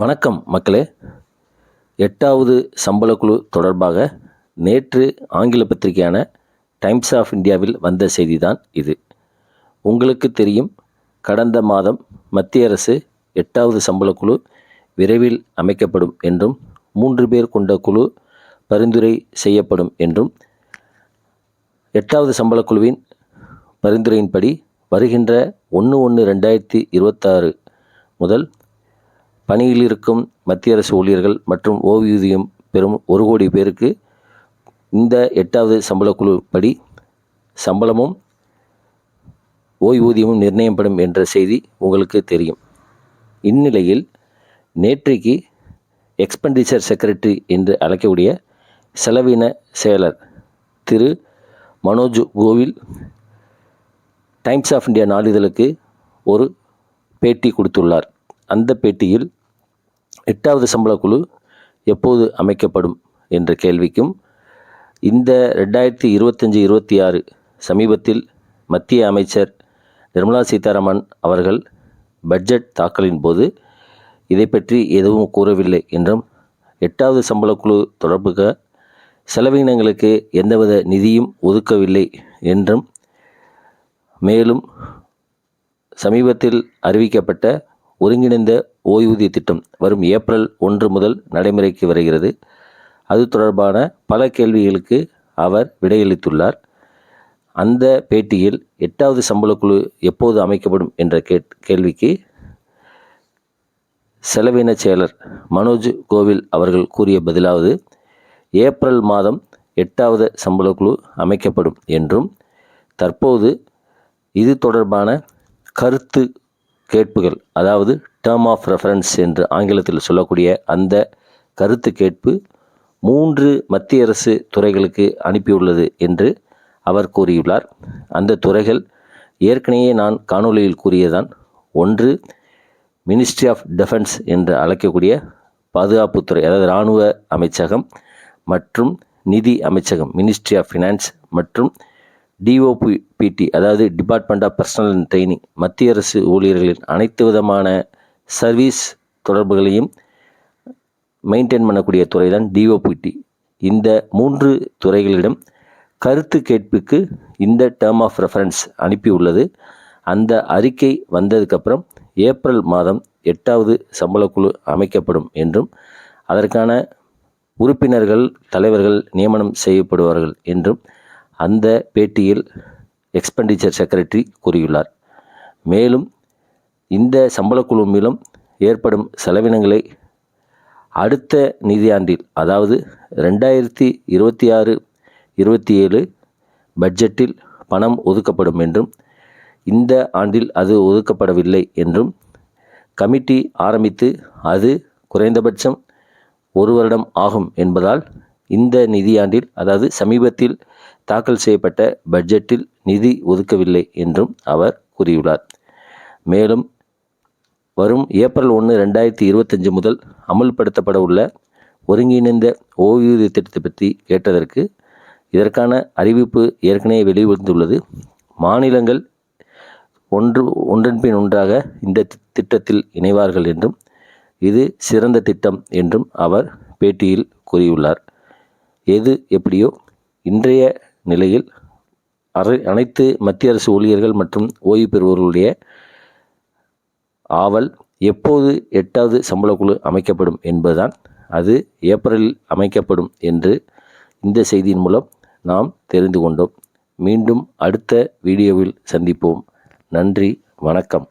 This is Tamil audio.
வணக்கம் மக்களே. எட்டாவது சம்பள குழு தொடர்பாக நேற்று ஆங்கில பத்திரிகையான டைம்ஸ் ஆஃப் இந்தியாவில் வந்த செய்திதான் இது. உங்களுக்கு தெரியும் கடந்த மாதம் மத்திய அரசு எட்டாவது சம்பள குழு விரைவில் அமைக்கப்படும் என்றும் மூன்று பேர் கொண்ட குழு பரிந்துரை செய்யப்படும் என்றும் எட்டாவது சம்பள குழுவின் பரிந்துரையின்படி வருகின்ற ஒன்று ஒன்று ரெண்டாயிரத்தி இருபத்தாறு முதல் பணியில் இருக்கும் மத்திய அரசு ஊழியர்கள் மற்றும் ஓய்வூதியம் பெறும் ஒரு கோடி பேருக்கு இந்த எட்டாவது சம்பள குழு படி சம்பளமும் ஓய்வூதியமும் நிர்ணயப்படும் என்ற செய்தி உங்களுக்கு தெரியும். இந்நிலையில் நேற்றைக்கு எக்ஸ்பெண்டிச்சர் செக்ரட்டரி என்று அழைக்கக்கூடிய செலவின செயலர் திரு. மனோஜ் கோவில் டைம்ஸ் ஆஃப் இந்தியா நாளிதழுக்கு ஒரு பேட்டி கொடுத்துள்ளார். அந்த பேட்டியில் எட்டாவது சம்பள குழு எப்போது அமைக்கப்படும் என்ற கேள்விக்கும் இந்த ரெண்டாயிரத்தி இருபத்தஞ்சி இருபத்தி ஆறு சமீபத்தில் மத்திய அமைச்சர் நிர்மலா சீதாராமன் அவர்கள் பட்ஜெட் தாக்கலின் போது இதை பற்றி எதுவும் கூறவில்லை என்றும் எட்டாவது சம்பள குழு தொடர்புக செலவினங்களுக்கு எந்தவித நிதியும் ஒதுக்கவில்லை என்றும் மேலும் சமீபத்தில் அறிவிக்கப்பட்ட ஒருங்கிணைந்த ஓய்வூதிய திட்டம் வரும் ஏப்ரல் ஒன்று முதல் நடைமுறைக்கு வருகிறது. அது தொடர்பான பல கேள்விகளுக்கு அவர் விடையளித்துள்ளார். அந்த பேட்டியில் எட்டாவது சம்பள குழு எப்போது அமைக்கப்படும் என்ற கேட் கேள்விக்கு செலவின செயலர் மனோஜ் கோவில் அவர்கள் கூறிய பதிலாவது ஏப்ரல் மாதம் எட்டாவது சம்பள குழு அமைக்கப்படும் என்றும் தற்போது இது தொடர்பான கருத்து கேட்புகள் அதாவது டேர்ம் ஆஃப் ரெஃபரன்ஸ் என்று ஆங்கிலத்தில் சொல்லக்கூடிய அந்த கருத்து கேட்பு மூன்று மத்திய அரசு துறைகளுக்கு அனுப்பியுள்ளது என்று அவர் கூறியுள்ளார். அந்த துறைகள் ஏற்கனவே நான் காணொலியில் கூறியதான் ஒன்று மினிஸ்ட்ரி ஆஃப் டிஃபென்ஸ் என்று அழைக்கக்கூடிய பாதுகாப்புத்துறை அதாவது இராணுவ அமைச்சகம் மற்றும் நிதி அமைச்சகம் மினிஸ்ட்ரி ஆஃப் ஃபினான்ஸ் மற்றும் டிஓபிபிடி அதாவது department of personnel and training மத்திய அரசு ஊழியர்களின் அனைத்து விதமான சர்வீஸ் தொடர்புகளையும் மெயின்டைன் பண்ணக்கூடிய துறை தான் டிஓபிடி இந்த மூன்று துறைகளிடம் கருத்து கேட்புக்கு இந்த டேர்ம் ஆஃப் ரெஃபரன்ஸ் அனுப்பியுள்ளது. அந்த அறிக்கை வந்ததுக்கப்புறம் ஏப்ரல் மாதம் எட்டாவது சம்பளக்குழு அமைக்கப்படும் என்றும் அதற்கான உறுப்பினர்கள் தலைவர்கள் நியமனம் செய்யப்படுவார்கள் என்றும் அந்த பேட்டியில் எக்ஸ்பெண்டிச்சர் செக்ரட்டரி கூறியுள்ளார். மேலும் இந்த சம்பள குழு மூலம் ஏற்படும் செலவினங்களை அடுத்த நிதியாண்டில் அதாவது ரெண்டாயிரத்தி இருபத்தி ஆறு இருபத்தி ஏழு பட்ஜெட்டில் பணம் ஒதுக்கப்படும் என்றும் இந்த ஆண்டில் அது ஒதுக்கப்படவில்லை என்றும் கமிட்டி ஆரம்பித்து அது குறைந்தபட்சம் ஒரு வருடம் ஆகும் என்பதால் இந்த நிதியாண்டில் அதாவது சமீபத்தில் தாக்கல் செய்யப்பட்ட பட்ஜெட்டில் நிதி ஒதுக்கவில்லை என்றும் அவர் கூறியுள்ளார். மேலும் வரும் ஏப்ரல் ஒன்று ரெண்டாயிரத்தி இருபத்தஞ்சு முதல் அமல்படுத்தப்பட உள்ள ஒருங்கிணைந்த ஓய்வூதிய திட்டத்தை பற்றி கேட்டதற்கு இதற்கான அறிவிப்பு ஏற்கனவே வெளிவந்துள்ளது. மாநிலங்கள் ஒன்று ஒன்றன் பின் ஒன்றாக இந்த திட்டத்தில் இணைவார்கள் என்றும் இது சிறந்த திட்டம் என்றும் அவர் பேட்டியில் கூறியுள்ளார். எது எப்படியோ இன்றைய நிலையில் அரை அனைத்து மத்திய அரசு ஊழியர்கள் மற்றும் ஓய்வு பெறுவோர்களுடைய ஆவல் எப்போது எட்டாவது சம்பள குழு அமைக்கப்படும் என்பதுதான் அது ஏப்ரலில் அமைக்கப்படும் என்று இந்த செய்தியின் மூலம் நாம் தெரிந்து கொண்டோம். மீண்டும் அடுத்த வீடியோவில் சந்திப்போம். நன்றி வணக்கம்.